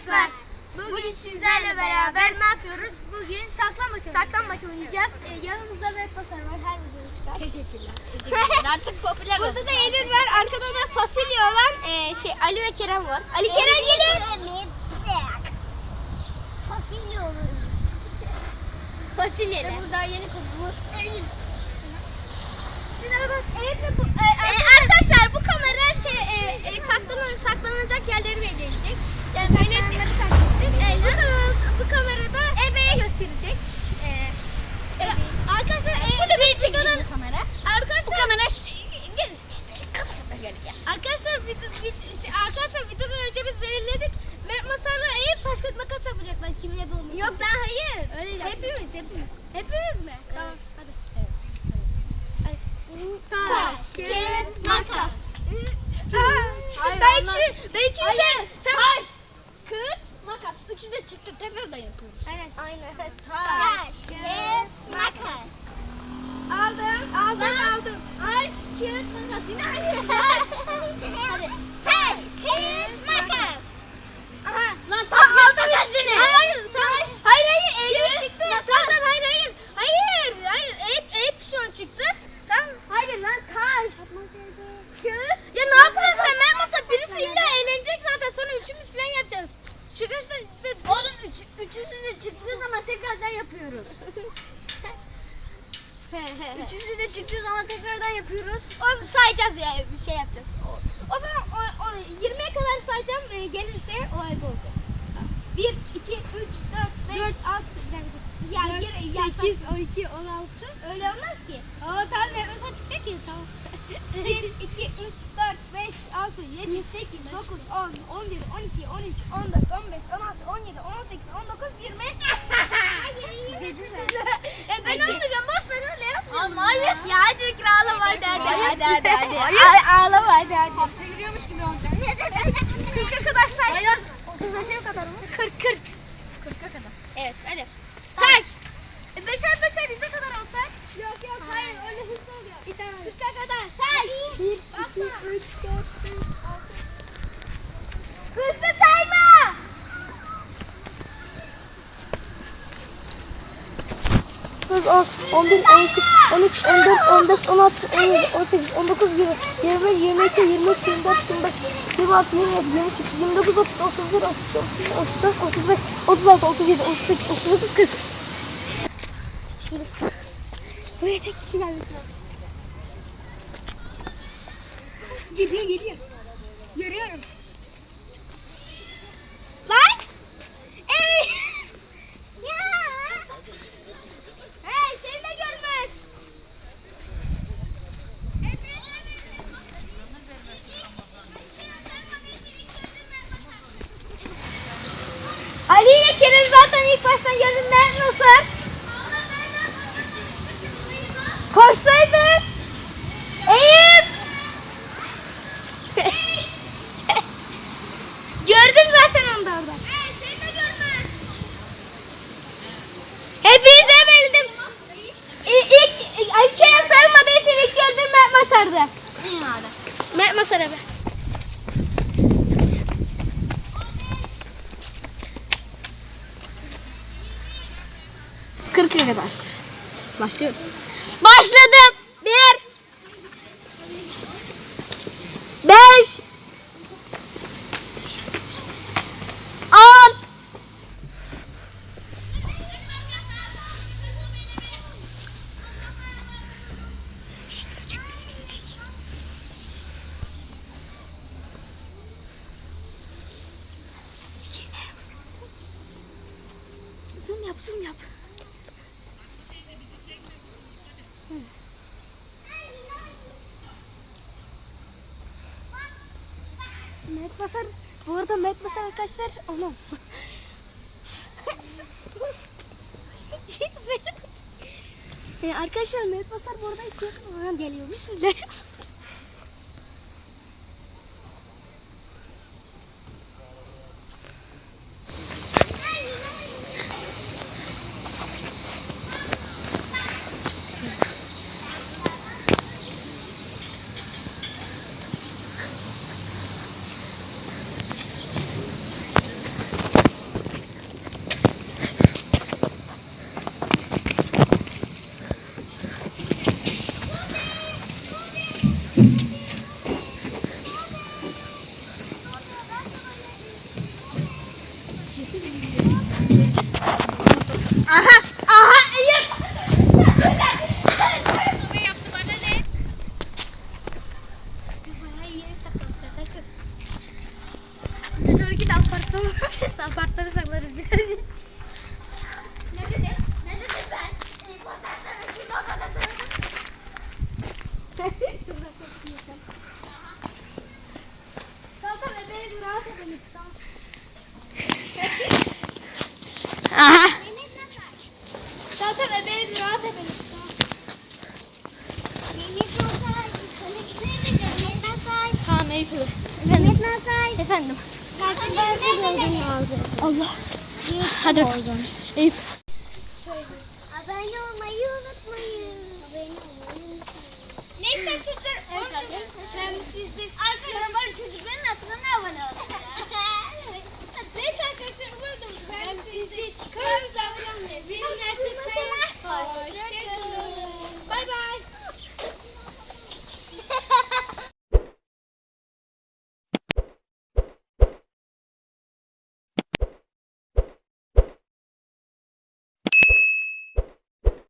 arkadaşlar. Bugün sizlerle beraber ne yapıyoruz? Bugün saklambaç saklambaç oynayacağız. Ee, yanımızda Mehmet Basar var. Her videoda çıkar. Teşekkürler. Teşekkürler. Artık popüler oldu. Burada da Eylül var. Arkada da fasulye olan e, şey Ali ve Kerem var. Ali Kerem gelin. Fasulye oluruz. Fasulye. Ve burada yeni konumuz Ee, arkadaşlar bu kamera şey e, e, saklanır, saklanacak yerleri belli edecek. Yani söyletleri Evet, bu, bu kamerada ebeye gösterecek. Ee, e, arkadaşlar e, Şöyle bir biz videodan- çekelim kamera. Arkadaşlar Bu kamera işte, gez işte kafasına göre gel. Arkadaşlar video, biz, şey, arkadaşlar videodan önce biz belirledik. Mert Masar'la Eyüp taş kağıt makas yapacaklar kimin ebe olması. Yok daha hayır. Öyle hepimiz hepimiz. Mi? Tamam hadi. Hadi. Taş kağıt makas. Aa, ben için ben Hayır. sen sen Taş, kağıt, makas. Üçü de çıktı. Yapıyoruz. Aynen. Taş, kağıt, makas. Aldım, aldım, aldım. Taş, kağıt, makas. Yine aynı. Hadi. Taş, kağıt, makas. Aha. Lan Aa, taş, kağıt, aldım. makas yine. Hayır, hayır, tamam. Hayır, hayır, Eylül kağıt, çıktı. makas. Tamam, tamam, hayır, hayır. Hayır, hayır, Eyüp, Eyüp şu an çıktı. Tamam. Hayır lan taş. Kağıt. Ya ne yapıyorsun sen? Mer masa birisi illa eğlenecek zaten. Sonra üçümüz falan yapacağız. Çıkışta işte Oğlum üç, üçüsü de çıktığı zaman tekrardan yapıyoruz. Üçüsü de çıktığı zaman tekrardan yapıyoruz. o sayacağız ya bir şey yapacağız. O, o zaman o, o, 20'ye kadar sayacağım. E, gelirse o ay olacak. 1, 2, 3, 4, 5, 6, ya, 4, ya, 8, 12, 16. Öyle olmaz ki. Oo tamam nefes çıkacak ya tamam. 1, 2, 3, 4, 5, 6, 7, 8, 9, 10, 11, 12, 13, 14, 15, 16, 17, 18, 19, 20. Hayır, 20. e ben olmayacağım. Boş ver öyle yapmıyorum. Hayır. Ya. ya hadi kralım hadi hadi hadi hadi. hadi. Ay, ağlama hadi hadi. Hapse gidiyormuş gibi olacak. 40'a kadar say. Hayır. 35'e kadar mı? 40 40. 40'a kadar. Evet hadi. Say. 5'er e, 5 Say bize kadar olsa. Yok yok hayır öyle hızlı oluyor. Bir tane. 40'a kadar say. 1, 2, 3, 4, 5, 6. Hızlı sayma. Kız 10, 11, 12, 13, 14, 15, 16, 17, 18, 19, 20, 21, 22, 23, 24, 25, 26, 27, 28, 29, 30, 31, 32, 33, 34, 35, 36, 37, 38, 39, 40. Buraya tek kişi gelmesi lazım. Geliyor geliyor. Görüyorum. Lan! Ey! Ya! Hey seni de görmüş. Ali ile Kerem zaten ilk baştan gördüm ben nasıl? Koşsaydın. Eyüp. Gördüm zaten onu da orada. Hepinize bildim. İlk, ilk Ali Kerem sayılmadığı için ilk gördüğüm Mert Masar'dı. Mert Masar abi. Kırk'a kadar. Başlıyorum. Başladım. Bir. Beş. On. Zoom yap, zoom yap. Met Basar, bu arada Met Basar arkadaşlar böyle ee, arkadaşlar Met Basar bu arada hiç yakın geliyor. Bismillah. Aha. Tamam beni rahat edelim. Tamam Eyüp. Mehmet Nasay. Efendim. Karşı derste gördüm aldı. Allah. Hadi. Eyüp.